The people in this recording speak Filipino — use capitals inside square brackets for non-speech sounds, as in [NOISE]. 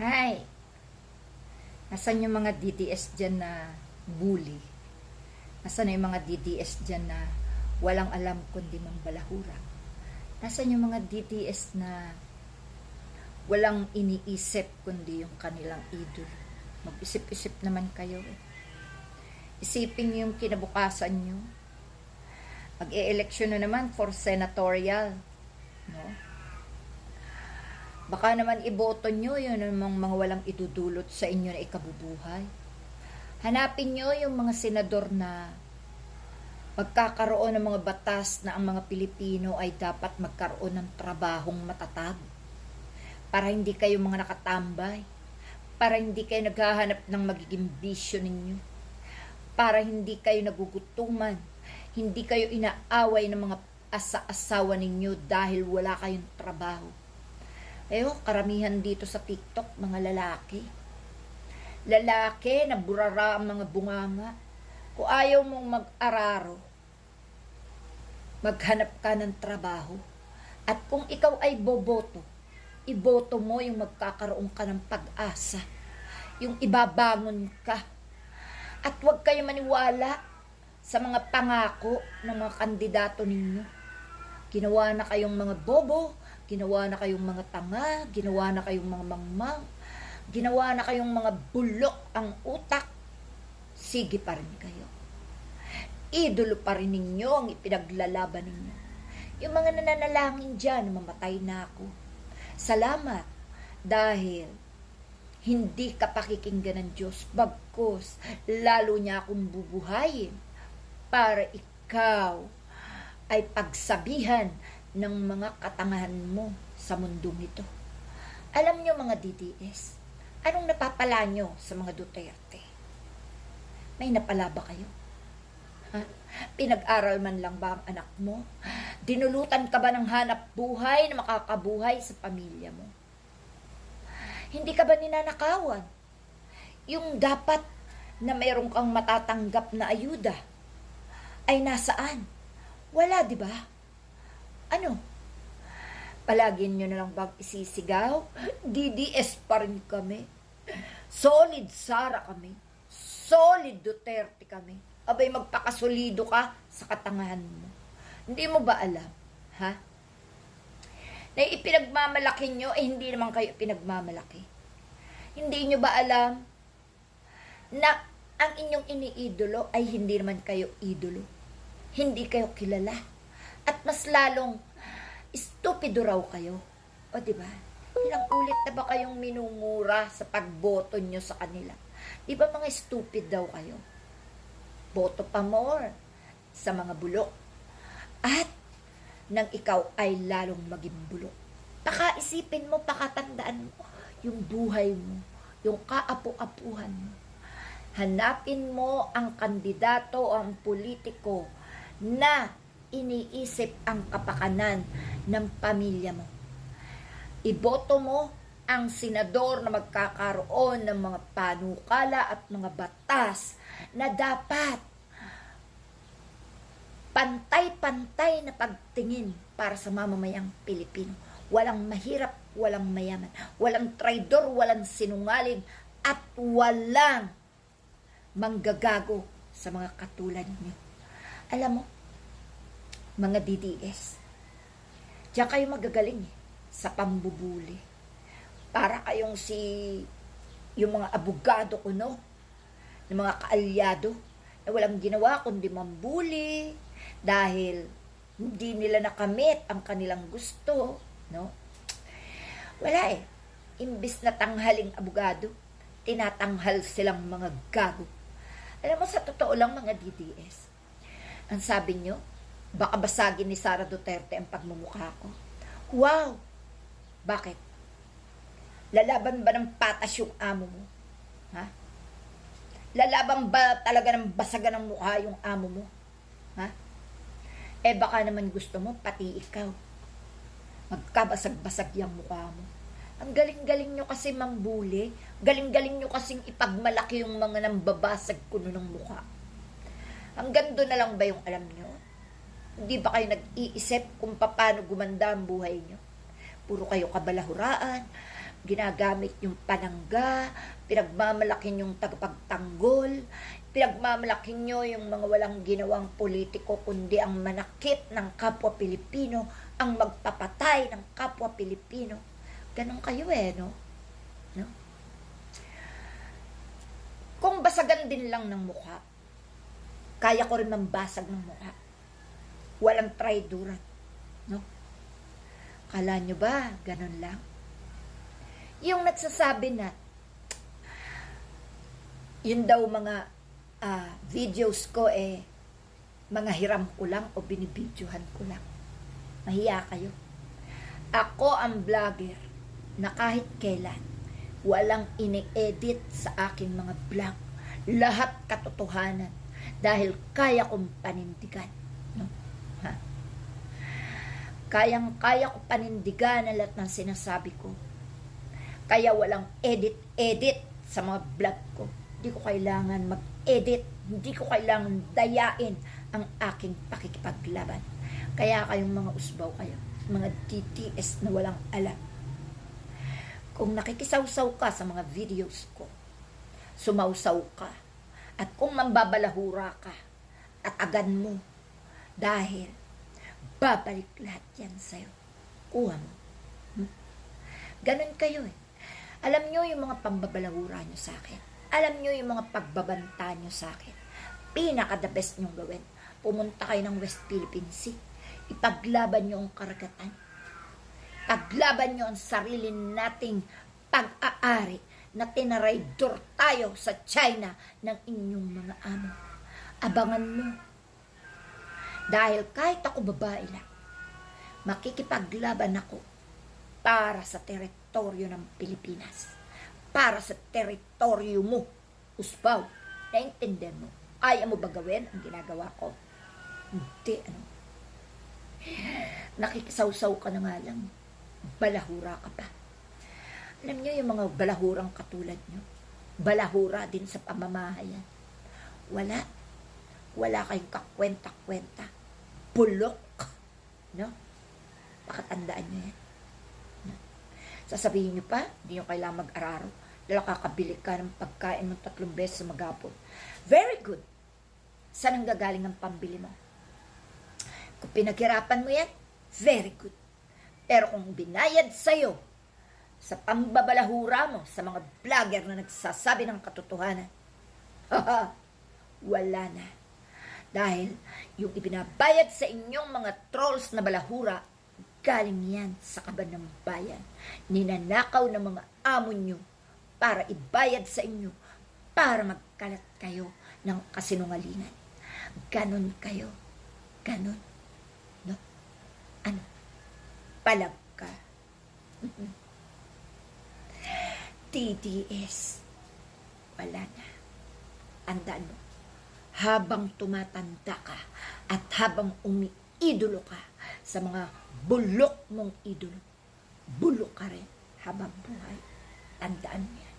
Hi! Nasaan yung mga DDS dyan na bully? Nasaan yung mga DDS dyan na walang alam kundi mambalahura? Nasaan yung mga DDS na walang iniisip kundi yung kanilang idol? Mag-isip-isip naman kayo. eh. Isipin yung kinabukasan nyo. Mag-e-eleksyon na naman for senatorial. No? Baka naman iboto nyo yun ang mga, mga walang itudulot sa inyo na ikabubuhay. Hanapin nyo yung mga senador na magkakaroon ng mga batas na ang mga Pilipino ay dapat magkaroon ng trabahong matatag. Para hindi kayo mga nakatambay. Para hindi kayo naghahanap ng magiging bisyo ninyo. Para hindi kayo nagugutuman. Hindi kayo inaaway ng mga asa-asawa ninyo dahil wala kayong trabaho. Eyo, karamihan dito sa TikTok, mga lalaki. Lalaki na burara ang mga bunganga. Kung ayaw mong mag-araro, maghanap ka ng trabaho. At kung ikaw ay boboto, iboto mo yung magkakaroon ka ng pag-asa. Yung ibabangon ka. At huwag kayo maniwala sa mga pangako ng mga kandidato ninyo. Ginawa na kayong mga bobo, ginawa na kayong mga tanga, ginawa na kayong mga mangmang, ginawa na kayong mga bulok ang utak, sige pa rin kayo. Idolo pa rin ninyo ang ipinaglalaban ninyo. Yung mga nananalangin dyan, mamatay na ako. Salamat dahil hindi ka pakikinggan ng Diyos, bagkos lalo niya akong bubuhayin para ikaw ay pagsabihan ng mga katangahan mo sa mundong ito. Alam nyo mga DDS, anong napapala nyo sa mga Duterte? May napala ba kayo? Ha? Pinag-aral man lang ba ang anak mo? Dinulutan ka ba ng hanap buhay na makakabuhay sa pamilya mo? Hindi ka ba ninanakawan? Yung dapat na mayroon kang matatanggap na ayuda ay nasaan? Wala, di ba? Ano? Palagi nyo na lang bang isisigaw? DDS pa rin kami. Solid Sara kami. Solid Duterte kami. Abay, magpakasolido ka sa katangahan mo. Hindi mo ba alam? Ha? Na ipinagmamalaki nyo, eh hindi naman kayo pinagmamalaki. Hindi nyo ba alam na ang inyong iniidolo ay hindi naman kayo idolo. Hindi kayo kilala. At mas lalong stupido raw kayo. O di ba? Ilang ulit na ba kayong minumura sa pagboto nyo sa kanila? Di ba mga stupid daw kayo? Boto pa more sa mga bulok. At nang ikaw ay lalong maging bulok. Pakaisipin mo, pakatandaan mo yung buhay mo, yung kaapu-apuhan mo. Hanapin mo ang kandidato ang politiko na iniisip ang kapakanan ng pamilya mo. Iboto mo ang senador na magkakaroon ng mga panukala at mga batas na dapat pantay-pantay na pagtingin para sa mamamayang Pilipino. Walang mahirap, walang mayaman, walang traidor, walang sinungaling, at walang manggagago sa mga katulad niyo. Alam mo, mga DDS, diyan kayo magagaling eh, sa pambubuli. Para kayong si, yung mga abogado ko, no? Ng mga kaalyado, na walang ginawa kundi mambuli, dahil hindi nila nakamit ang kanilang gusto, no? Wala eh. Imbis na tanghaling abogado, tinatanghal silang mga gago. Alam mo, sa totoo lang mga DDS, ang sabi nyo, baka basagin ni Sara Duterte ang pagmumukha ko. Wow! Bakit? Lalaban ba ng patas yung amo mo? Ha? Lalaban ba talaga ng basagan ng mukha yung amo mo? Ha? Eh baka naman gusto mo, pati ikaw. Magkabasag-basag yung mukha mo. Ang galing-galing nyo kasi mambuli. Galing-galing nyo kasing ipagmalaki yung mga nambabasag kuno ng mukha. Hanggang doon na lang ba yung alam nyo? Hindi ba kayo nag-iisip kung paano gumanda ang buhay nyo? Puro kayo kabalahuraan, ginagamit yung panangga, pinagmamalaki yung tagapagtanggol, pinagmamalaki nyo yung mga walang ginawang politiko, kundi ang manakit ng kapwa Pilipino, ang magpapatay ng kapwa Pilipino. Ganon kayo eh, no? no? Kung basagan din lang ng mukha, kaya ko rin mambasag ng mukha. Walang traiduran. No? Kala nyo ba, ganun lang? Yung nagsasabi na, yun daw mga ah, videos ko eh, mga hiram ko lang o binibidyohan ko lang. Mahiya kayo. Ako ang vlogger na kahit kailan walang ini-edit sa aking mga vlog. Lahat katotohanan dahil kaya kong panindigan. Kayang-kaya ko panindigan ang lahat ng sinasabi ko. Kaya walang edit-edit sa mga vlog ko. Hindi ko kailangan mag-edit. Hindi ko kailangan dayain ang aking pakikipaglaban. Kaya kayong mga usbaw kayo, mga DTS na walang alam. Kung nakikisawsaw ka sa mga videos ko, sumawsaw ka, at kung mambabalahura ka, at agan mo, dahil babalik lahat yan sa'yo. Kuha mo. Hmm? Ganon kayo eh. Alam nyo yung mga pambabalahura nyo sa akin. Alam nyo yung mga pagbabanta nyo sa akin. Pinaka the best nyong gawin. Pumunta kayo ng West Philippine Sea. Ipaglaban nyo ang karagatan. Paglaban nyo ang sarili nating pag-aari na tinaraydor tayo sa China ng inyong mga amo. Abangan mo. Dahil kahit ako babae lang, makikipaglaban ako para sa teritoryo ng Pilipinas. Para sa teritoryo mo. Usbaw. Naintindihan mo. Ayaw mo ba gawin ang ginagawa ko? Hindi, ano. Nakikisawsaw ka na nga lang. Balahura ka pa. Alam niyo yung mga balahurang katulad niyo. Balahura din sa pamamahayan. Wala. Wala kayong kakwenta-kwenta. Bulok. No? Pakatandaan niyo yan. No? Sasabihin niyo pa, hindi niyo kailangan mag-araro. Dahil kakabili ka ng pagkain ng tatlong beses sa magapon. Very good. Saan ang gagaling ang pambili mo? Kung pinaghirapan mo yan, very good. Pero kung binayad sa'yo sa pambabalahura mo sa mga vlogger na nagsasabi ng katotohanan, [LAUGHS] wala na. Dahil yung ibinabayad sa inyong mga trolls na balahura, galing yan sa kaban ng bayan. Ninanakaw ng mga amo nyo para ibayad sa inyo para magkalat kayo ng kasinungalingan. Ganon kayo. Ganon. No? Ano? Palag ka. TDS. Wala na. Andaan mo. Habang tumatanda ka at habang umiidolo ka sa mga bulok mong idolo, bulok ka rin habang buhay. Tandaan niya.